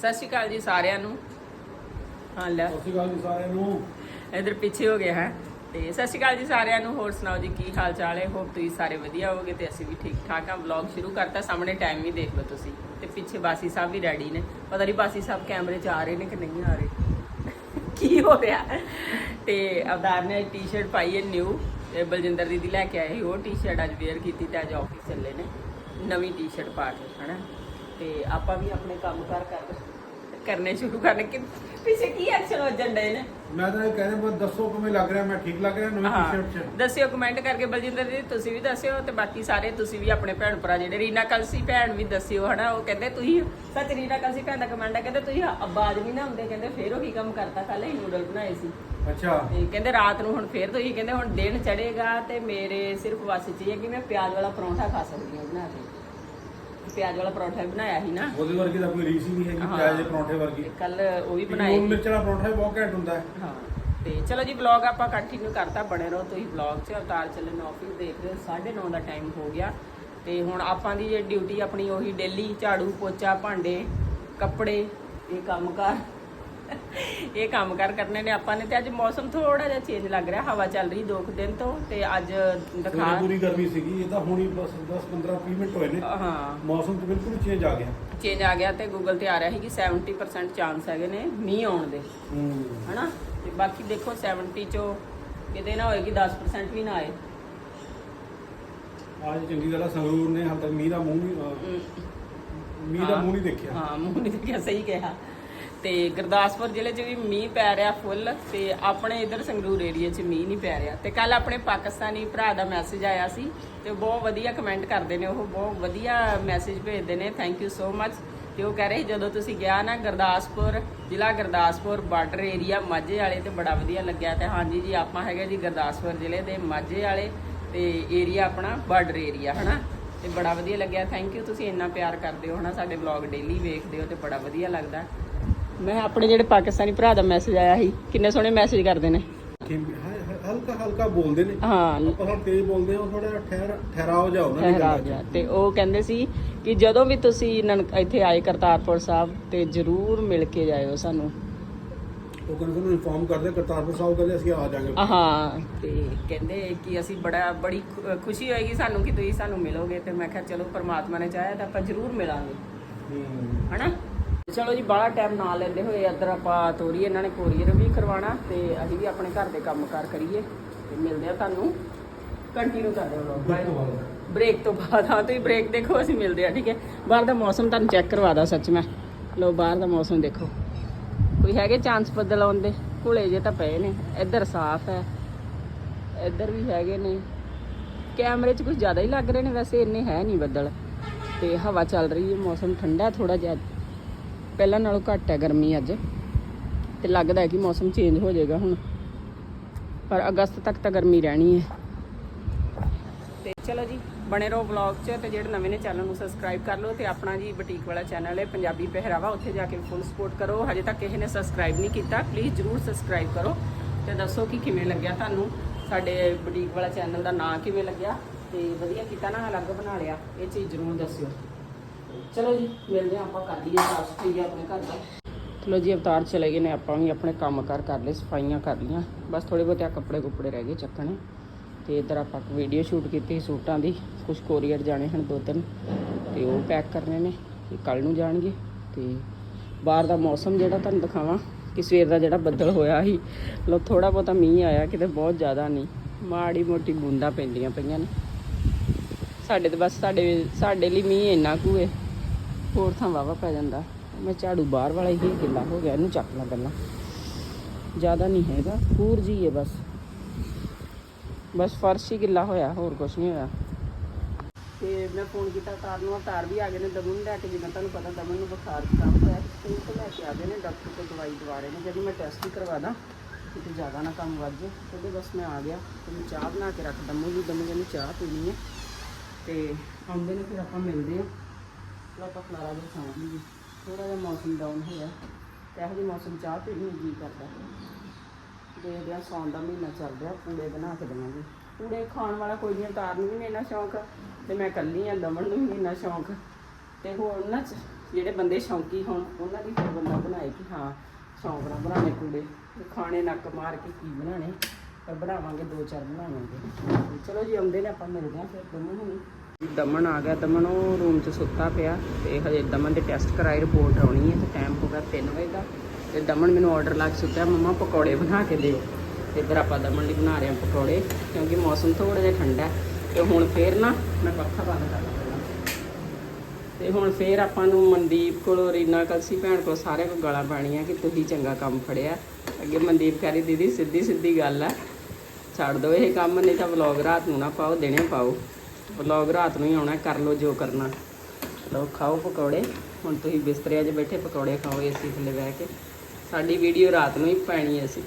ਸਤਿ ਸ਼੍ਰੀ ਅਕਾਲ ਜੀ ਸਾਰਿਆਂ ਨੂੰ। ਹਾਂ ਲੈ। ਸਤਿ ਸ਼੍ਰੀ ਅਕਾਲ ਜੀ ਸਾਰਿਆਂ ਨੂੰ। ਇਧਰ ਪਿੱਛੇ ਹੋ ਗਿਆ ਹੈ। ਤੇ ਸਤਿ ਸ਼੍ਰੀ ਅਕਾਲ ਜੀ ਸਾਰਿਆਂ ਨੂੰ ਹੋਰ ਸੁਣਾਓ ਜੀ ਕੀ ਹਾਲ ਚਾਲ ਹੈ? ਹੋਪ ਤੁਸੀਂ ਸਾਰੇ ਵਧੀਆ ਹੋਵੋਗੇ ਤੇ ਅਸੀਂ ਵੀ ਠੀਕ ਠਾਕ ਹਾਂ। ਵਲੌਗ ਸ਼ੁਰੂ ਕਰਤਾ ਸਾਹਮਣੇ ਟਾਈਮ ਵੀ ਦੇਖ ਲਓ ਤੁਸੀਂ। ਤੇ ਪਿੱਛੇ ਬਾਸੀ ਸਾਹਿਬ ਵੀ ਰੈਡੀ ਨੇ। ਪਤਾ ਨਹੀਂ ਬਾਸੀ ਸਾਹਿਬ ਕੈਮਰੇ 'ਚ ਆ ਰਹੇ ਨੇ ਕਿ ਨਹੀਂ ਆ ਰਹੇ। ਕੀ ਹੋ ਰਿਹਾ? ਤੇ ਅਵਤਾਰ ਨੇ ਟੀ-ਸ਼ਰਟ ਪਾਈ ਹੈ ਨਿਊ ਤੇ ਬਲਜਿੰਦਰ ਦੀਦੀ ਲੈ ਕੇ ਆਏ ਸੀ ਉਹ ਟੀ-ਸ਼ਰਟ ਅੱਜ ਵੇਅਰ ਕੀਤੀ ਤੇ ਅੱਜ ਆਫਿਸ ਚੱਲੇ ਨੇ। ਨਵੀਂ ਟੀ-ਸ਼ਰਟ ਪਾ ਕੇ ਹਨਾ? ਤੇ ਆਪਾਂ ਵੀ ਆਪਣੇ ਕੰਮ ਕਾਰ ਕਰ ਕਰਨੇ ਸ਼ੁਰੂ ਕਰਨੇ ਕਿ ਪਿੱਛੇ ਕੀ ਐਕਸ਼ਨ ਵੱਜਣ ਡਏ ਨੇ? ਮੈਂ ਤਾਂ ਇਹ ਕਹਿ ਰਿਹਾ ਬਸ ਦੱਸੋ ਕਿਵੇਂ ਲੱਗ ਰਿਹਾ ਮੈਂ ਠੀਕ ਲੱਗ ਰਿਹਾ ਨਵੀਂ ਹਾਂ। ਟੀ-ਸ਼ਰਟ 'ਚ? ਦੱਸਿਓ ਕਮੈਂਟ ਕਰਕੇ ਬਲਜਿੰਦਰ ਜੀ ਤੁਸੀਂ ਵੀ ਦੱਸਿਓ ਤੇ ਬਾਕੀ ਸਾਰੇ ਤੁਸੀਂ ਵੀ ਆਪਣੇ ਭੈਣ ਭਰਾ ਜਿਹੜੇ ਰੀਨਾ ਕਲਸੀ ਭੈਣ ਵੀ ਦੱਸਿਓ ਹਨਾ? ਉਹ ਕਹਿੰਦੇ ਤੁਸੀਂ ਸੱਚ ਰੀਨਾ ਕਲਸੀ ਭੈਣ ਦਾ ਕਮੈਂਟ ਹੈ ਕਹਿੰਦੇ ਤੁਸੀਂ ਆਵਾਜ਼ ਵੀ ਨਾ ਹੁੰਦੇ ਕਹਿੰਦੇ ਫੇਰ ਉਹ ਕੀ ਕੰਮ ਕਰਤਾ ਕੱਲ ਹੀ ਨੂਡਲ ਬਣਾਏ ਸੀ। ਅੱਛਾ। ਤੇ ਕਹਿੰਦੇ ਰਾਤ ਨੂੰ ਹੁਣ ਫੇਰ ਤੁਸੀਂ ਕਹਿੰਦੇ ਹੁਣ ਦਿਨ ਚੜੇਗਾ ਤੇ ਮੇਰੇ ਸਿਰਫ ਵਾਸੀ ਚ ਇਹ ਹੈ ਕਿ ਮੈਂ ਪਿਆਜ਼ ਵਾਲਾ ਪਰੌਂਠਾ ਖਾ ਸਕਦੀ ਹਾਂ ਬਣਾ ਕੇ। ਪਿਆਜ਼ ਵਾਲਾ ਪਰੌਂਠਾ ਵੀ ਬਣਾਇਆ ਸੀ ਨਾ। ਉਹਦੇ ਵਰਗੀ ਤਾਂ ਕੋਈ ਰੀਸ ਹੀ ਨਹੀਂ ਹੈਗੀ ਹਾਂ। ਪਿਆਜ਼ ਦੇ ਪਰੌਂਠੇ ਵਰਗੀ। ਕੱਲ ਉਹ ਵੀ ਬਣਾਏ ਬਣਾਏ ਮਿਰਚ ਵਾਲਾ ਪਰੌਂਠਾ ਵੀ ਬਹੁਤ ਘੈਂਟ ਹੁੰਦਾ ਹੈ। ਹਾਂ। ਤੇ ਚਲੋ ਜੀ ਵਲੌਗ ਆਪਾਂ ਕੰਟੀਨਿਊ ਕਰਤਾ ਬਣੇ ਰਹੋ ਤੁਸੀਂ ਵਲੌਗ 'ਚ। ਅਵਤਾਰ ਚੱਲਣ ਆਫਿਸ ਦੇਖ ਰਹੇ ਹੋ 9:30 ਦਾ ਟਾਈਮ ਹੋ ਗਿਆ। ਤੇ ਹੁਣ ਆਪਾਂ ਦੀ ਇਹ ਡਿਊਟੀ ਆਪਣੀ ਉਹੀ ਡੇਲੀ ਝਾੜੂ ਪੋਚਾ ਭਾਂਡੇ ਕੱਪੜੇ ਇਹ ਕੰਮਕਾਰ ਇਹ ਕੰਮਕਾਰ ਕਰਨੇ ਨੇ ਆਪਾਂ ਨੇ ਤੇ ਅੱਜ ਮੌਸਮ ਥੋੜਾ ਜਿਹਾ ਚੇਂਜ ਲੱਗ ਰਿਹਾ ਹਵਾ ਚੱਲ ਰਹੀ ਦੋ ਕੁ ਦਿਨ ਤੋਂ ਤੇ ਅੱਜ ਦਿਖਾ ਪੂਰੀ ਗਰਮੀ ਸੀਗੀ ਇਹ ਤਾਂ ਹੁਣੀ ਬਸ 10 15 20 ਮਿੰਟ ਹੋਏ ਨੇ। ਹਾਂ। ਮੌਸਮ ਤੇ ਬਿਲਕੁਲ ਚੇਂਜ ਆ ਗਿਆ। ਚੇਂਜ ਆ ਗਿਆ ਤੇ ਗੂਗਲ ਤੇ ਆ ਰਿਹਾ ਸੀ ਕਿ 70% ਚਾਂਸ ਹੈਗੇ ਨੇ ਮੀਂਹ ਆਉਣ ਦੇ। ਹਨਾ? ਤੇ ਬਾਕੀ ਦੇਖੋ 70 ਚੋਂ ਕਿਤੇ ਨਾ ਹੋਏ ਕਿ 10% ਵੀ ਨਾ ਆਏ। ਅੱਜ ਚੰਗੀ ਗੱਲ ਆ ਸੰਗਰੂਰ ਨੇ ਹਾਲ ਤੱਕ ਮੀਂਹ ਦਾ ਮੂੰਹ ਨਹੀਂ ਮੀਂਹ ਦਾ। ਮੂੰਹ ਨਹੀਂ ਦੇਖਿਆ। ਹਾਂ ਮੂੰਹ ਨਹੀਂ ਦੇਖਿਆ ਸਹੀ ਕਿਹਾ। ਤੇ ਗੁਰਦਾਸਪੁਰ ਜ਼ਿਲ੍ਹੇ 'ਚ ਵੀ ਮੀਂਹ ਪੈ ਰਿਹਾ ਫੁੱਲ ਤੇ ਆਪਣੇ ਇਧਰ ਸੰਗਰੂਰ ਏਰੀਆ 'ਚ ਮੀਂਹ ਨਹੀਂ ਪੈ ਰਿਹਾ। ਤੇ ਕੱਲ ਆਪਣੇ ਪਾਕਿਸਤਾਨੀ ਭਰਾ ਦਾ ਮੈਸੇਜ ਆਇਆ ਸੀ ਤੇ ਬਹੁਤ ਵਧੀਆ ਕਮੈਂਟ ਕਰਦੇ ਨੇ ਉਹ ਬਹੁਤ ਵਧੀਆ ਮੈਸੇਜ ਭੇਜਦੇ ਨੇ। ਥੈਂਕ ਯੂ ਸੋ ਮੱਚ ਤੇ ਉਹ ਕਹਿ ਰਹੇ ਸੀ, ਜਦੋਂ ਤੁਸੀਂ ਗਿਆ ਨਾ ਗੁਰਦਾਸਪੁਰ ਜ਼ਿਲ੍ਹਾ ਗੁਰਦਾਸਪੁਰ ਬਾਰਡਰ ਏਰੀਆ ਮਾਝੇ ਵਾਲੇ ਤੇ ਬੜਾ ਵਧੀਆ ਲੱਗਿਆ ਤੇ ਹਾਂਜੀ ਜੀ ਆਪਾਂ ਹੈਗੇ ਜੀ ਗੁਰਦਾਸਪੁਰ ਜ਼ਿਲ੍ਹੇ ਦੇ ਮਾਝੇ ਵਾਲੇ ਤੇ ਏਰੀਆ ਆਪਣਾ ਬਾਰਡਰ ਏਰੀਆ ਹਨਾ? ਤੇ ਬੜਾ ਵਧੀਆ ਲੱਗਿਆ। ਥੈਂਕ ਯੂ ਤੁਸੀਂ ਇੰਨਾ ਪਿਆਰ ਕਰਦੇ ਹੋ ਹਨਾ? ਸਾਡੇ ਵਲੌਗ ਡੇਲੀ ਵੇਖਦੇ ਹੋ ਤੇ ਬੜਾ ਵਧੀਆ ਲੱਗਦਾ। ਮੈਂ ਆਪਣੇ ਜਿਹੜੇ ਪਾਕਿਸਤਾਨੀ ਭਰਾ ਦਾ ਮੈਸੇਜ ਆਇਆ ਸੀ ਕਿੰਨੇ ਸੋਹਣੇ ਮੈਸੇਜ ਕਰਦੇ ਨੇ। ਹਲਕਾ ਹਲਕਾ ਬੋਲਦੇ ਨੇ। ਹਾਂ। ਆਪਾਂ ਹੁਣ ਤੇਜ਼ ਬੋਲਦੇ ਹਾਂ ਥੋੜਾ ਠਹਿਰ ਠਹਿਰਾਓ ਜਾ ਉਹਨਾਂ ਦੀ ਗੱਲ ਤੇ ਉਹ ਕਹਿੰਦੇ ਸੀ ਕਿ ਜਦੋਂ ਵੀ ਤੁਸੀਂ ਇੱਥੇ ਆਏ ਕਰਤਾਰਪੁਰ ਸਾਹਿਬ ਤੇ ਜਰੂਰ ਮਿਲ ਕੇ ਜਾਇਓ ਸਾਨੂੰ। ਉਹ ਕਹਿੰਦੇ ਸਾਨੂੰ ਇਨਫਾਰਮ ਕਰਦੇ ਕਰਤਾਰਪੁਰ ਸਾਹਿਬ ਕਹਿੰਦੇ ਅਸੀਂ ਆ ਜਾਾਂਗੇ ਹਾਂ। ਤੇ ਕਹਿੰਦੇ ਕਿ ਅਸੀਂ ਬੜਾ ਬੜੀ ਖੁਸ਼ੀ ਹੋਏਗੀ ਸਾਨੂੰ ਕਿ ਤੁਸੀਂ ਸਾਨੂੰ ਮਿਲੋਗੇ। ਤੇ ਮੈਂ ਕਿਹਾ ਚਲੋ ਪ੍ਰਮਾਤਮਾ ਨੇ ਚਾਹਿਆ ਤਾਂ ਆਪਾਂ ਜਰੂਰ ਮਿਲਾਂਗੇ। ਹੂੰ। ਹਨਾ? ਚਲੋ ਜੀ ਬਾਹਲਾ ਟਾਈਮ ਨਾ ਲੈਂਦੇ ਹੋਏ ਇੱਧਰ ਆਪਾਂ ਤੋਰੀ ਇਹਨਾਂ ਨੇ ਕੋਰੀਅਰ ਵੀ ਕਰਵਾਉਣਾ ਤੇ ਅਸੀਂ ਵੀ ਆਪਣੇ ਘਰ ਦੇ ਕੰਮਕਾਰ ਕਰੀਏ ਤੇ ਮਿਲਦੇ ਆ ਤੁਹਾਨੂੰ। ਕੰਟੀਨਿਊ ਕਰਦੇ ਹਾਂ ਬਾਏ ਬ੍ਰੇਕ ਤੋਂ ਬਾਅਦ। ਹਾਂ ਤੁਸੀਂ ਬ੍ਰੇਕ ਦੇਖੋ ਅਸੀਂ ਮਿਲਦੇ ਆ ਠੀਕ ਹੈ। ਬਾਹਰ ਦਾ ਮੌਸਮ ਤੁਹਾਨੂੰ ਚੈੱਕ ਕਰਵਾ ਦਾਂ ਸੱਚ ਮੈਂ। ਲੋ ਬਾਹਰ ਦਾ ਮੌਸਮ ਦੇਖੋ। ਕੋਈ ਹੈਗੇ ਚਾਂਸ ਬੱਦਲ ਆਉਣ ਦੇ? ਘੁਲੇ ਜੇ ਤਾਂ ਪਏ ਨੇ ਇੱਧਰ ਸਾਫ਼ ਹੈ। ਇੱਧਰ ਵੀ ਹੈਗੇ ਨੇ। ਕੈਮਰੇ 'ਚ ਕੁਝ ਜ਼ਿਆਦਾ ਹੀ ਲੱਗ ਰਹੇ ਨੇ ਵੈਸੇ ਇੰਨੇ ਹੈ ਨਹੀਂ ਬੱਦਲ। ਤੇ ਹਵਾ ਚੱਲ ਰਹੀ ਹੈ ਮੌਸਮ ਠੰਡਾ ਥੋੜਾ ਜਿਹਾ। ਪਹਿਲਾਂ ਨਾਲੋਂ ਘੱਟ ਹੈ ਗਰਮੀ ਅੱਜ। ਤੇ ਲੱਗਦਾ ਹੈ ਕਿ ਮੌਸਮ ਚੇਂਜ ਹੋ ਜਾਏਗਾ ਹੁਣ। ਪਰ ਅਗਸਤ ਤੱਕ ਤਾਂ ਗਰਮੀ ਰਹਿਣੀ ਹੈ। ਤੇ ਚਲੋ ਜੀ, ਬਣੇ ਰਹੋ ਵਲੌਗ 'ਚ ਤੇ ਜਿਹੜੇ ਨਵੇਂ ਨੇ ਚੈਨਲ ਨੂੰ ਸਬਸਕ੍ਰਾਈਬ ਕਰ ਲਓ ਤੇ ਆਪਣਾ ਜੀ ਬੁਟੀਕ ਵਾਲਾ ਚੈਨਲ ਹੈ ਪੰਜਾਬੀ ਪਹਿਰਾਵਾ, ਉੱਥੇ ਜਾ ਕੇ ਫੁੱਲ ਸਪੋਰਟ ਕਰੋ। ਹਜੇ ਤੱਕ ਕਿਸੇ ਨੇ ਸਬਸਕ੍ਰਾਈਬ ਨਹੀਂ ਕੀਤਾ ਪਲੀਜ਼ ਜਰੂਰ ਸਬਸਕ੍ਰਾਈਬ ਕਰੋ। ਤੇ ਦੱਸੋ ਕਿ ਕਿਵੇਂ ਲੱਗਿਆ ਤੁਹਾਨੂੰ? ਸਾਡੇ ਬੁਟੀਕ ਵਾਲਾ ਚੈਨਲ ਦਾ ਨਾਂ ਕਿਵੇਂ ਲੱਗਿਆ? ਤੇ ਵਧੀਆ ਕੀਤਾ ਨਾ ਅਲੱਗ ਬਣਾ ਲਿਆ। ਇਹ ਚੀਜ਼ ਜਰੂਰ ਦੱਸਿਓ। ਚਲੋ ਜੀ, ਮਿਲਦੇ ਹਾਂ ਆਪਾਂ ਕਰ ਲਈਏ ਸਾਫ਼ ਸਫ਼ਾਈ ਆਪਣੇ ਘਰ ਦਾ। ਚਲੋ ਜੀ, ਅਵਤਾਰ ਚਲੇ ਗਏ ਨੇ, ਆਪਾਂ ਵੀ ਆਪਣੇ ਕੰਮ ਕਾਰ ਕਰ ਲਏ, ਸਫਾਈਆਂ ਕਰ ਲਈਆਂ। ਬਸ ਥੋੜੇ ਬਹੁਤੇ ਆਹ ਕੱਪੜੇ ਕੁੱਪੜੇ ਰਹਿ ਗਏ ਚੱਕਣੇ। ਤੇ ਇੱਧਰ ਆਪਾਂ ਵੀਡੀਓ ਸ਼ੂਟ ਕੀਤੀ ਸੀ ਸੂਟਾਂ ਦੀ ਕੁਝ ਕੋਰੀਅਰ ਜਾਣੇ ਹਨ ਦੋ ਤਿੰਨ, ਤੇ ਉਹ ਪੈਕ ਕਰਨੇ ਨੇ ਇਹ ਕੱਲ ਨੂੰ ਜਾਣਗੇ। ਤੇ ਬਾਹਰ ਦਾ ਮੌਸਮ ਜਿਹੜਾ ਤੁਹਾਨੂੰ ਦਿਖਾਵਾਂ, ਕਿ ਸਵੇਰ ਦਾ ਜਿਹੜਾ ਬੱਦਲ ਹੋਇਆ ਸੀ ਲੋ ਥੋੜਾ ਬਹੁਤਾ ਮੀਂਹ ਆਇਆ, ਕਿਤੇ ਬਹੁਤ ਜ਼ਿਆਦਾ ਨਹੀਂ। ਮਾੜੀ ਮੋਟੀ ਬੂੰਦਾਂ ਪੈਂਦੀਆਂ ਪਈਆਂ ਨੇ। ਸਾਡੇ ਤੇ ਬਸ ਸਾਡੇ ਸਾਡੇ ਲਈ ਮੀਂਹ ਇੰਨਾ ਕੁ ਹੈ ਹੋਰ ਥਾਂ ਵਾਵਾ ਪੈ ਜਾਂਦਾ। ਮੈਂ ਝਾੜੂ ਬਾਹਰ ਵਾਲਾ ਹੀ ਗਿੱਲਾ ਹੋ ਗਿਆ, ਇਹਨੂੰ ਚੱਕ ਲਾਂ ਪਹਿਲਾਂ। ਜ਼ਿਆਦਾ ਨਹੀਂ ਹੈਗਾ ਪੂਰ ਜੀ ਹੈ ਬਸ। ਬਸ ਫਰਸ਼ ਹੀ ਗਿੱਲਾ ਹੋਇਆ, ਹੋਰ ਕੁਝ ਨਹੀਂ ਹੋਇਆ। ਤੇ ਮੈਂ ਫੋਨ ਕੀਤਾ ਤਾਰ ਨੂੰ, ਤਾਰ ਵੀ ਆ ਗਏ ਨੇ ਦਮਨ ਨੂੰ ਲੈ ਕੇ ਜਿੱਦਾਂ ਤੁਹਾਨੂੰ ਪਤਾ ਦਮਨ ਨੂੰ ਬੁਖਾਰ ਕੰਮ ਹੋਇਆ ਤੇ ਉਹ ਲੈ ਕੇ ਆ ਗਏ ਨੇ ਡਾਕਟਰ ਤੋਂ ਦਵਾਈ ਦਵਾ ਰਹੇ ਨੇ। ਜਦੋਂ ਮੈਂ ਟੈਸਟ ਹੀ ਕਰਵਾ ਦਾਂ, ਕਿਤੇ ਜ਼ਿਆਦਾ ਨਾ ਕੰਮ ਵੱਧ ਜੇ ਕਹਿੰਦੇ ਬਸ ਮੈਂ ਆ ਗਿਆ, ਤੇ ਮੈਂ ਚਾਹ ਬਣਾ ਕੇ ਰੱਖ ਦਮੂ ਜੀ ਦਮੂ ਜੀ ਚਾਹ ਪੀਣੀ ਹੈ ਤੇ ਆਉਂਦੇ ਨੇ, ਫਿਰ ਆਪਾਂ ਮਿਲਦੇ ਹਾਂ। ਫਿਰ ਆਪਾਂ ਖਲਾਰਾ ਦੇ ਖਾਵਾਂਗੇ ਥੋੜਾ ਜਿਹਾ ਮੌਸਮ ਡਾਊਨ ਹੋਇਆ। ਤੇ ਇਹੋ ਜਿਹੇ ਮੌਸਮ ਚਾਹ ਪੀਣ ਨੂੰ ਜੀ ਕਰਦਾ। ਦੇਖਦੇ ਹਾਂ ਸੌਣ ਦਾ ਮਹੀਨਾ ਚੱਲ ਰਿਹਾ। ਪੂੜੇ ਬਣਾ ਕੇ ਦੇਵਾਂਗੇ। ਪੂੜੇ ਖਾਣ ਵਾਲਾ ਕੋਈ ਨਹੀਂ ਤਾਰ ਨੂੰ ਵੀ ਨਹੀਂ ਇੰਨਾ ਸ਼ੌਂਕ। ਤੇ ਮੈਂ ਇਕੱਲੀ ਆ ਲਵਣ ਨੂੰ ਵੀ ਇੰਨਾ ਸ਼ੌਂਕ। ਤੇ ਹੋਰ ਨਾ ਚ- ਜਿਹੜੇ ਬੰਦੇ ਸ਼ੌਂਕੀ ਹੋਣ, ਉਹਨਾਂ ਦੀ ਫਿਰ ਬੰਦਾ ਬਣਾਏ ਕਿ ਹਾਂ, ਸ਼ੌਂਕ ਨਾਲ ਬਣਾਉਣੇ ਪੂੜੇ। ਤੇ ਖਾਣੇ ਨੱਕ ਮਾਰ ਕੇ ਕੀ ਬਣਾਣੇ ਪਰ ਬਣਾਵਾਂਗੇ, ਦੋ ਚਾਰ ਬਣਾਵਾਂਗੇ। ਚਲੋ ਜੀ, ਆਉਂਦੇ ਨੇ, ਆਪਾਂ ਮਿਲਦੇ ਹਾਂ ਫਿਰ। ਦਮਨ ਨੂੰ ਦਮਨ ਆ ਗਿਆ। ਦਮਨ ਉਹ ਰੂਮ 'ਚ ਸੁੱਤਾ ਪਿਆ ਤੇ ਹਜੇ ਦਮਨ ਦੇ ਟੈਸਟ ਕਰਾਈ ਰਿਪੋਰਟ ਆਉਣੀ ਹੈ ਤੇ ਟਾਈਮ ਹੋ ਗਿਆ 3 ਵਜੇ ਦਾ। ਤੇ ਦਮਨ ਮੈਨੂੰ ਆਰਡਰ ਲਾ ਕੇ ਸੁੱਤਿਆ ਮੰਮਾ, ਪਕੌੜੇ ਬਣਾ ਕੇ ਦਿਓ। ਤੇ ਇੱਧਰ ਆਪਾਂ ਦਮਨ ਲਈ ਬਣਾ ਰਹੇ ਹਾਂ ਪਕੌੜੇ, ਕਿਉਂਕਿ ਮੌਸਮ ਥੋੜਾ ਜਿਹਾ ਠੰਡਾ ਹੈ। ਤੇ ਹੁਣ ਫੇਰ ਨਾ ਮੈਂ ਪੱਖਾ ਬੰਦ ਕਰ ਦਾਂ ਤੇ ਹੁਣ ਫੇਰ ਆਪਾਂ ਨੂੰ ਮਨਦੀਪ ਕੋਲੋਂ ਰੀਨਾ ਕਲਸੀ ਭੈਣ ਕੋਲ ਸਾਰੇ ਕੋਲ ਗਾਲਾਂ ਪਾਣੀਆਂ ਕਿ ਤੁਸੀਂ ਚੰਗਾ ਕੰਮ ਫੜਿਆ। ਅੱਗੇ ਮਨਦੀਪ ਕਰੀ ਦੀਦੀ ਸਿੱਧੀ ਸਿੱਧੀ ਗੱਲ ਆ। ਛੱਡ ਦਿਓ ਇਹ ਕੰਮ, ਨਹੀਂ ਤਾਂ ਵਲੌਗ ਰਾਤ ਨੂੰ ਨਾ ਪਾਓ, ਦਿਨੇ ਪਾਓ। ਵਲੌਗ ਰਾਤ ਨੂੰ ਹੀ ਆਉਣਾ, ਕਰ ਲਓ ਜੋ ਕਰਨਾ। ਲਓ, ਖਾਓ ਪਕੌੜੇ। ਹੁਣ ਤੁਸੀਂ ਬਿਸਤਰਿਆਂ 'ਚ ਬੈਠੇ, ਪਕੌੜੇ ਖਾਓ ਏਸੀ ਥੱਲੇ ਬਹਿ ਕੇ। ਸਾਡੀ ਵੀਡੀਓ ਰਾਤ ਨੂੰ ਹੀ ਪਾਣੀ ਹੈ ਅਸੀਂ।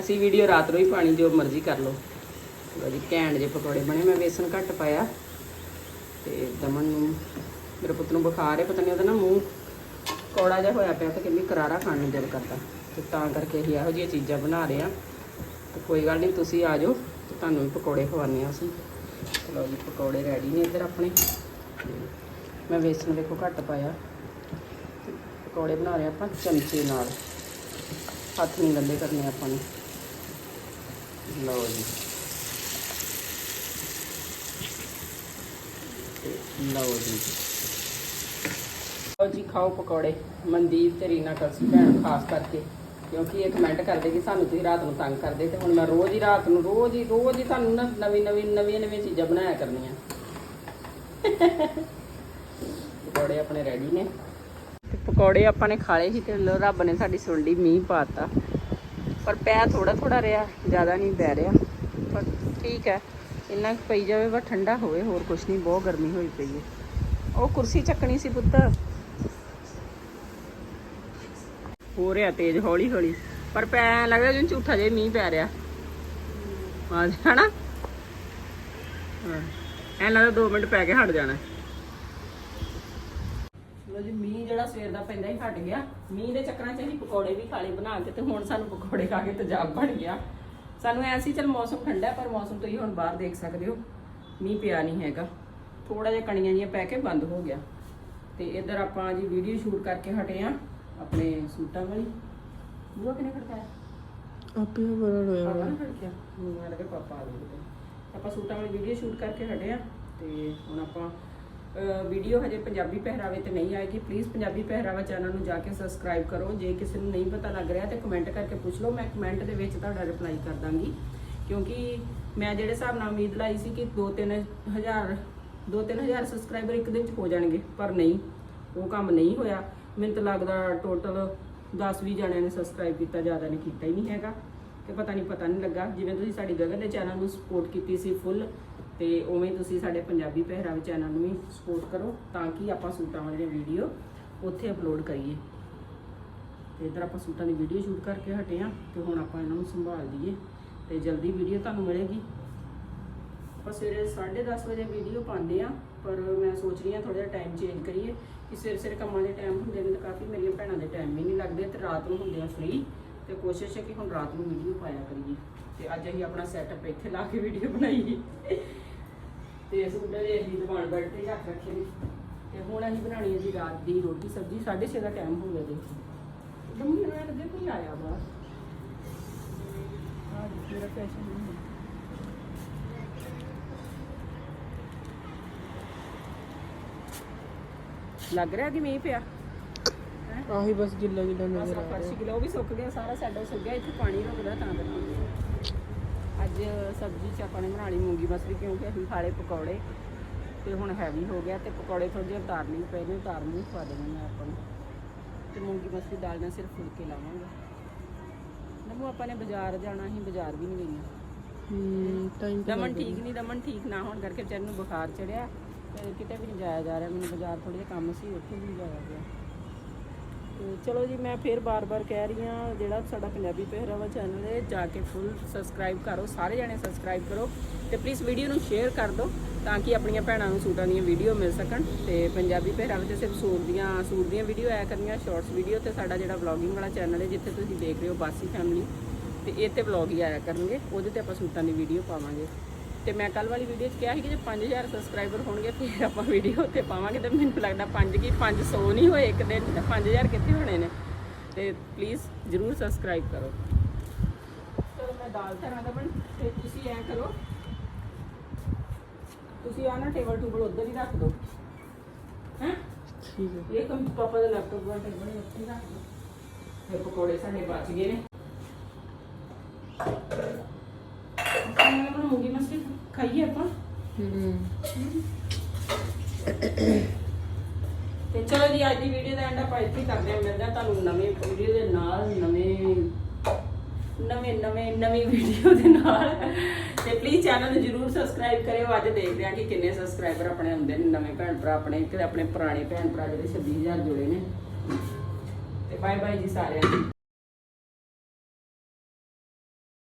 ਅਸੀਂ ਵੀਡੀਓ ਰਾਤ ਨੂੰ ਹੀ ਪਾਣੀ, ਜੋ ਮਰਜ਼ੀ ਕਰ ਲਓ। ਲਓ ਜੀ ਘੈਂਟ ਜੇ ਪਕੌੜੇ ਬਣੇ, ਮੈਂ ਵੇਸਣ ਘੱਟ ਪਾਇਆ। ਤੇ ਦਮਨ ਨੂੰ, ਮੇਰੇ ਪੁੱਤ ਨੂੰ ਬੁਖਾਰ ਹੈ, ਪਤਾ ਨਹੀਂ ਉਹਦਾ ਨਾ ਮੂੰਹ ਕੌੜਾ ਜਿਹਾ ਹੋਇਆ ਪਿਆ, ਤੇ ਕਿੰਨੀ ਕਰਾਰਾ ਖਾਣ ਨੂੰ ਦਿਲ ਕਰਦਾ। ਤੇ ਤਾਂ ਕਰਕੇ ਅਸੀਂ ਇਹੋ ਜਿਹੀਆਂ ਚੀਜ਼ਾਂ ਬਣਾ ਰਹੇ ਆ ਤੇ ਕੋਈ ਗੱਲ ਨਹੀਂ, ਤੁਸੀਂ ਆ ਜਾਓ, ਤੇ ਤੁਹਾਨੂੰ ਵੀ ਪਕੌੜੇ ਖਵਾਉਂਦੇ ਆ ਅਸੀਂ। ਚਲੋ ਜੀ ਪਕੌੜੇ ਰੈਡੀ ਨੇ ਇੱਧਰ ਆਪਣੇ। ਮੈਂ ਵੇਸਣ ਦੇਖੋ ਘੱਟ ਪਾਇਆ। ਪਕੌੜੇ ਬਣਾ ਰਹੇ ਆਪਾਂ ਚਮਚੇ ਨਾਲ। ਹੱਥ ਨਹੀਂ ਗੰਦੇ ਕਰਨੇ ਆਪਾਂ ਨੇ। ਲਓ ਜੀ। ਲਓ ਜੀ। ਲਓ ਜੀ ਖਾਓ ਪਕੌੜੇ। ਮਨਦੀਪ ਤੇ ਰੀਨਾ ਕਲਸੀ ਭੈਣ ਖਾਸ ਕਰਕੇ। ਕਿਉਂਕਿ ਇਹ ਕਮੈਂਟ ਕਰਦੇ ਕਿ ਸਾਨੂੰ ਤੁਸੀਂ ਰਾਤ ਨੂੰ ਤੰਗ ਕਰਦੇ ਤੇ ਹੁਣ ਮੈਂ ਰੋਜ਼ ਹੀ ਰਾਤ ਨੂੰ, ਰੋਜ਼ ਹੀ ਰੋਜ਼ ਹੀ ਤੁਹਾਨੂੰ ਨਾ ਨਵੀਂ ਨਵੀਂ, ਨਵੀਆਂ ਨਵੀਆਂ ਚੀਜ਼ਾਂ ਬਣਾਇਆ ਕਰਨੀਆਂ। ਪਕੌੜੇ ਆਪਣੇ ਰੈਡੀ ਨੇ। ਤੇ ਪਕੌੜੇ ਆਪਾਂ ਨੇ ਖਾ ਲਏ ਸੀ ਤੇ ਲਓ ਰੱਬ ਨੇ ਸਾਡੀ ਸੁਣ ਲਈ, ਮੀਂਹ ਪਾਤਾ। ਪਰ ਪੈ ਥੋੜਾ ਥੋੜਾ ਰਿਹਾ, ਜ਼ਿਆਦਾ ਨਹੀਂ ਪੈ ਰਿਹਾ। ਪਰ ਠੀਕ ਹੈ, ਇੰਨਾ ਕੁ ਪਈ ਜਾਵੇ, ਬਸ ਠੰਡਾ ਹੋਵੇ, ਹੋਰ ਕੁਛ ਨਹੀਂ, ਬਹੁਤ ਗਰਮੀ ਹੋਈ ਪਈ ਹੈ। ਉਹ ਕੁਰਸੀ ਚੱਕਣੀ ਸੀ ਪੁੱਤ। ਹੋ ਰਿਹਾ ਤੇਜ਼, ਹੌਲੀ ਹੌਲੀ। ਪਰ ਪੈ, ਲੱਗਦਾ ਜਿਵੇਂ ਝੂਠਾ ਜਿਹਾ ਮੀਂਹ ਪੈ ਰਿਹਾ। ਆ ਹਨਾ? ਹਾਂ। ਲੱਗਦਾ 2 ਮਿੰਟ ਪੈ ਕੇ ਹਟ ਜਾਣਾ। ਲੋ ਜੀ, ਮੀਂਹ ਜਿਹੜਾ ਸਵੇਰ ਦਾ ਪੈਂਦਾ ਹੀ ਹਟ ਗਿਆ। ਮੀਂਹ ਦੇ ਚੱਕਰਾਂ 'ਚ ਅਸੀਂ ਪਕੌੜੇ ਵੀ ਖਾ ਬਣਾ ਕੇ ਤੇ ਹੁਣ ਸਾਨੂੰ ਪਕੌੜੇ ਖਾ ਕੇ ਤੇਜ਼ਾਬ ਬਣ ਗਿਆ। ਸਾਨੂੰ ਐਸੀ ਚਲ ਮੌਸਮ ਠੰਡਾ ਪਰ ਮੌਸਮ ਤੁਸੀਂ ਹੁਣ ਬਾਹਰ ਦੇਖ ਸਕਦੇ ਹੋ। ਮੀਂਹ ਪਿਆ ਨਹੀਂ ਹੈਗਾ। ਥੋੜਾ ਜਿਹਾ ਕਣੀਆਂ ਜੀਆਂ ਪੈ ਕੇ ਬੰਦ ਹੋ ਗਿਆ। ਤੇ ਇੱਧਰ ਆਪਾਂ ਜੀ ਵੀਡੀਓ ਸ਼ੂਟ ਕਰਕੇ ਹਟੇ ਆ ਆਪਣੇ ਸੂਟਾਂ ਵਾਲੀ? ਬੂਆ ਕਿਨੇ ਖੜਕਾਇਆ? ਆਪੇ ਬੜਾ ਰੋਇਆ ਪਾਪਾ ਨੇ ਖੜਕਿਆ ਮੈਨੂੰ ਲੱਗਾ ਪਾਪਾ ਆ ਗਏ ਕਿਤੇ। ਆਪਾਂ ਸੂਟਾਂ ਵਾਲੀ ਵੀਡੀਓ ਸ਼ੂਟ ਕਰਕੇ ਹਟੇ ਆ। ਤੇ ਹੁਣ ਆਪਾਂ ਵੀਡੀਓ ਹਜੇ ਪੰਜਾਬੀ ਪਹਿਰਾਵੇ ਤੇ ਨਹੀਂ ਆਏਗੀ। ਪਲੀਜ਼ ਪੰਜਾਬੀ ਪਹਿਰਾਵਾ ਚੈਨਲ ਨੂੰ ਜਾ ਕੇ ਸਬਸਕ੍ਰਾਈਬ ਕਰੋ। ਜੇ ਕਿਸੇ ਨੂੰ ਨਹੀਂ ਪਤਾ ਲੱਗ ਰਿਹਾ ਤੇ ਕਮੈਂਟ ਕਰਕੇ ਪੁੱਛ ਲਓ। ਮੈਂ ਕਮੈਂਟ ਦੇ ਵਿੱਚ ਤੁਹਾਡਾ ਰਿਪਲਾਈ ਕਰ ਦਾਂਗੀ। ਕਿਉਂਕਿ ਮੈਂ ਜਿਹੜੇ ਹਿਸਾਬ ਨਾਲ ਉਮੀਦ ਲਾਈ ਸੀ ਕਿ 2-3000 2-3000 ਸਬਸਕ੍ਰਾਈਬਰ ਇੱਕ ਦਿਨ ਚ ਹੋ ਜਾਣਗੇ। ਪਰ ਨਹੀਂ ਉਹ ਕੰਮ ਨਹੀਂ ਹੋਇਆ। ਮੈਨੂੰ ਤਾਂ ਲੱਗਦਾ ਟੋਟਲ 10-20 ਜਣਿਆਂ ਨੇ ਸਬਸਕ੍ਰਾਈਬ ਕੀਤਾ, ਜ਼ਿਆਦਾ ਨੇ ਕੀਤਾ ਹੀ ਨਹੀਂ ਹੈਗਾ। ਤੇ ਪਤਾ ਨਹੀਂ ਪਤਾ ਨਹੀਂ ਲੱਗਾ। ਜਿਵੇਂ ਤੁਸੀਂ ਸਾਡੀ ਗਗਨ ਦੇ ਚੈਨਲ ਨੂੰ ਸਪੋਰਟ ਕੀਤੀ ਸੀ ਫੁੱਲ ਤੇ ਉਵੇਂ ਤੁਸੀਂ ਸਾਡੇ ਪੰਜਾਬੀ ਪਹਿਰਾਵੇ ਚੈਨਲ ਨੂੰ ਵੀ ਸਪੋਰਟ ਕਰੋ ਤਾਂ ਕਿ ਆਪਾਂ ਸੂਟਾਂ ਵਾਲੀਆਂ ਵੀਡੀਓ ਉੱਥੇ ਅਪਲੋਡ ਕਰੀਏ। ਤੇ ਇਧਰ ਆਪਾਂ ਸੂਟਾਂ ਦੀ ਵੀਡੀਓ ਸ਼ੂਟ ਕਰਕੇ ਹਟੇ ਆ, ਤੇ ਹੁਣ ਆਪਾਂ ਇਹਨਾਂ ਨੂੰ ਸੰਭਾਲ ਦਈਏ ਤੇ ਜਲਦੀ ਵੀਡੀਓ ਤੁਹਾਨੂੰ ਮਿਲੇਗੀ। ਆਪਾਂ ਸਵੇਰੇ 10:30 ਵਜੇ ਵੀਡੀਓ ਪਾਉਂਦੇ ਆ। ਪਰ ਮੈਂ ਸੋਚ ਰਹੀ ਹਾਂ ਥੋੜਾ ਜਿਹਾ ਟਾਈਮ ਚੇਂਜ ਕਰੀਏ ਕਿ ਸਵੇਰੇ ਸਵੇਰੇ ਕੰਮਾਂ ਦੇ ਟਾਈਮ ਹੁੰਦੇ ਨੇ ਤਾਂ ਕਾਫੀ ਮੇਰੀਆਂ ਭੈਣਾਂ ਦੇ ਟਾਈਮ ਵੀ ਨਹੀਂ ਲੱਗਦੇ ਤੇ ਰਾਤ ਨੂੰ ਹੁੰਦੇ ਆ ਫ੍ਰੀ ਤੇ ਕੋਸ਼ਿਸ਼ ਹੈ ਕਿ ਹੁਣ ਰਾਤ ਨੂੰ ਵੀਡੀਓ ਪਾਇਆ ਕਰੀਏ। ਤੇ ਅੱਜ ਅਸੀਂ ਆਪਣਾ ਸੈਟਅਪ ਇੱਥੇ ਲਾ ਕੇ ਵੀਡੀਓ ਬਣਾਈਏ। ਤੇ ਸੂਟ ਦੇ ਅਸੀਂ ਦੁਕਾਨ ਬੈਠ ਤੇ ਰੱਖ ਰੱਖੇ ਨੇ। ਤੇ ਹੁਣ ਅਸੀਂ ਬਣਾਣੀ ਹੈ ਜੀ ਰਾਤ ਦੀ ਰੋਟੀ ਸਬਜ਼ੀ 6:30 ਦਾ ਟਾਈਮ ਹੋ ਗਿਆ ਦੇਖੋ ਮੰਮੀ ਨੂੰ ਲੱਗੇ ਕੋਈ ਆਇਆ ਬਾਹਰ ਆ ਮੇਰਾ ਫੈਸ਼ਨ ਨਹੀਂ ਲੱਗ ਰਿਹਾ ਕਿ ਮੀਂਹ ਪਿਆ? ਆਹੀ ਬਸ ਗਿੱਲਾ ਗਿੱਲਾ ਨਜ਼ਰ ਆ ਫਰਸ਼ ਰਿਹਾ। ਗਿੱਲਾ ਉਹ ਵੀ ਸੁੱਕ ਗਿਆ ਸਾਰਾ ਸਾਡਾ ਸੁੱਕ ਗਿਆ ਇੱਥੇ ਪਾਣੀ ਰੁਕਦਾ ਤਾਂ ਕਰਕੇ। ਅੱਜ ਸਬਜ਼ੀ ਚ ਆਪਾਂ ਨੇ ਬਣਾ ਲਈ ਮੂੰਗੀ ਮਸਰੀ ਕਿਉਂਕਿ ਅਸੀਂ ਖਾਲੇ ਪਕੌੜੇ ਤੇ ਹੁਣ ਹੈਵੀ ਹੋ ਗਿਆ ਤੇ ਪਕੌੜੇ ਥੋੜੇ ਜਿਹਾ ਉਤਾਰ ਲਈ ਪਏ ਨੇ ਉਤਾਰ ਨੂੰ ਖਵਾ ਦੇਣੇ ਮੈਂ ਆਪਾਂ ਨੂੰ। ਤੇ ਮੂੰਗੀ ਮਸਰੀ ਦਾਲ ਨਾਲ ਸਿਰਫ ਫੁਲਕੇ ਲਾਵਾਂਗੇ। ਨਮੂ ਆਪਾਂ ਨੇ ਬਾਜ਼ਾਰ ਜਾਣਾ ਸੀ ਬਾਜ਼ਾਰ ਵੀ ਨਹੀਂ ਗਈਆਂ। ਹੂੰ ਟਾਈਮ ਤਾਂ ਦਮਨ ਠੀਕ ਨਹੀਂ ਦਮਨ ਠੀਕ ਨਾ ਹੋਣ ਕਰਕੇ ਵਿਚਾਰੇ ਨੂੰ ਬੁਖਾਰ ਚੜਿਆ। ਤੇ ਕਿਤੇ ਵੀ ਨਹੀਂ ਜਾਇਆ ਜਾ ਰਿਹਾ, ਮੈਨੂੰ ਬਾਜ਼ਾਰ ਥੋੜ੍ਹਾ ਜਿਹਾ ਕੰਮ ਸੀ, ਉੱਥੇ ਵੀ ਨਹੀਂ ਜਾਇਆ ਗਿਆ। ਤੇ ਚਲੋ ਜੀ, ਮੈਂ ਫਿਰ ਬਾਰ-ਬਾਰ ਕਹਿ ਰਹੀ ਹਾਂ, ਜਿਹੜਾ ਸਾਡਾ ਪੰਜਾਬੀ ਪਹਿਰਾਵਾ ਚੈਨਲ ਹੈ, ਜਾ ਕੇ ਫੁੱਲ ਸਬਸਕ੍ਰਾਈਬ ਕਰੋ, ਸਾਰੇ ਜਣੇ ਸਬਸਕ੍ਰਾਈਬ ਕਰੋ ਤੇ ਪਲੀਜ਼ ਵੀਡੀਓ ਨੂੰ ਸ਼ੇਅਰ ਕਰ ਦਿਓ ਤਾਂ ਕਿ ਆਪਣੀਆਂ ਭੈਣਾਂ ਨੂੰ ਸੂਟਾਂ ਦੀਆਂ ਵੀਡੀਓ ਮਿਲ ਸਕਣ ਤੇ ਪੰਜਾਬੀ ਪਹਿਰਾਵੇ ਤੇ ਸਿਰਫ ਸੂਟ ਦੀਆਂ ਸੂਟ ਦੀਆਂ ਵੀਡੀਓ ਆਇਆ ਕਰਨੀਆਂ ਸ਼ਾਰਟਸ ਵੀਡੀਓ ਤੇ ਸਾਡਾ ਜਿਹੜਾ ਵਲੌਗਿੰਗ ਵਾਲਾ ਚੈਨਲ ਹੈ, ਜਿੱਥੇ ਤੁਸੀਂ ਦੇਖ ਰਹੇ ਹੋ ਬਾਸੀ ਫੈਮਿਲੀ ਤੇ ਇਹ ਤੇ ਵਲੌਗ ਹੀ ਆਇਆ ਕਰਨਗੇ, ਉਹਦੇ ਤੇ ਆਪਾਂ ਸੂਟਾਂ ਦੀ ਵੀਡੀਓ ਪਾਵਾਂਗੇ। ਤੇ ਮੈਂ ਕੱਲ ਵਾਲੀ ਵੀਡੀਓ 'ਚ ਕਿਹਾ ਸੀ ਕਿ ਜੇ 5000 ਸਬਸਕ੍ਰਾਈਬਰ ਹੋਣਗੇ ਫਿਰ ਆਪਾਂ ਵੀਡੀਓ ਉੱਤੇ ਪਾਵਾਂਗੇ ਤੇ ਮੈਨੂੰ ਲੱਗਦਾ 5 ਕੀ 500 ਨਹੀਂ ਹੋਏ ਇੱਕ ਦਿਨ 'ਚ ਤੇ 5000 ਕਿੱਥੇ ਹੋਣੇ ਨੇ? ਤੇ ਪਲੀਜ਼ ਜਰੂਰ ਸਬਸਕ੍ਰਾਈਬ ਕਰੋ। ਚਲੋ ਮੈਂ ਦਾਲ ਧਰਾਂ ਦਾ ਬਣ ਤੇ ਤੁਸੀਂ ਐਂ ਕਰੋ। ਤੁਸੀਂ ਆ ਨਾ ਟੇਬਲ ਟੂਬਲ ਉੱਧਰ ਹੀ ਰੱਖ ਦਿਓ। ਹੈਂ? ਠੀਕ ਹੈ। ਇਹ ਕੰਮ ਪਾਪਾ ਦਾ ਲੈਪਟਾਪ ਦਾ ਟੇਬਲ ਉੱਥੇ ਰੱਖ ਦਿਓ। ਤੇ ਪਕੌੜੇ ਸਾਡੇ ਬਚ ਗਏ ਨੇ। ਖਾਈਏ ਆਪਾਂ? ਤੇ ਚਲੋ ਜੀ ਅੱਜ ਦੀ ਵੀਡੀਓ ਦਾ ਐਂਡ ਆਪਾਂ ਇੱਥੇ ਹੀ ਕਰਦੇ ਹਾਂ। ਮਿਲਦੇ ਹਾਂ ਤੁਹਾਨੂੰ ਨਵੇਂ ਵੀਡੀਓ ਦੇ ਨਾਲ ਨਵੇਂ ਨਵੇਂ ਨਵੇਂ ਨਵੀਂ ਵੀਡੀਓ ਦੇ ਨਾਲ। ਤੇ ਪਲੀਜ਼ ਚੈਨਲ ਨੂੰ ਜਰੂਰ ਸਬਸਕ੍ਰਾਈਬ ਕਰਿਓ। ਅੱਜ ਦੇਖਦੇ ਹਾਂ ਕਿ ਕਿੰਨੇ ਸਬਸਕ੍ਰਾਈਬਰ ਆਪਣੇ ਹੁੰਦੇ ਨੇ ਨਵੇਂ ਭੈਣ ਭਰਾ ਆਪਣੇ ਤੇ ਆਪਣੇ ਪੁਰਾਣੇ ਭੈਣ ਭਰਾ ਜਿਹੜੇ 26000 ਜੁੜੇ ਨੇ। ਤੇ ਬਾਏ ਬਾਏ ਜੀ ਸਾਰਿਆਂ ਨੂੰ।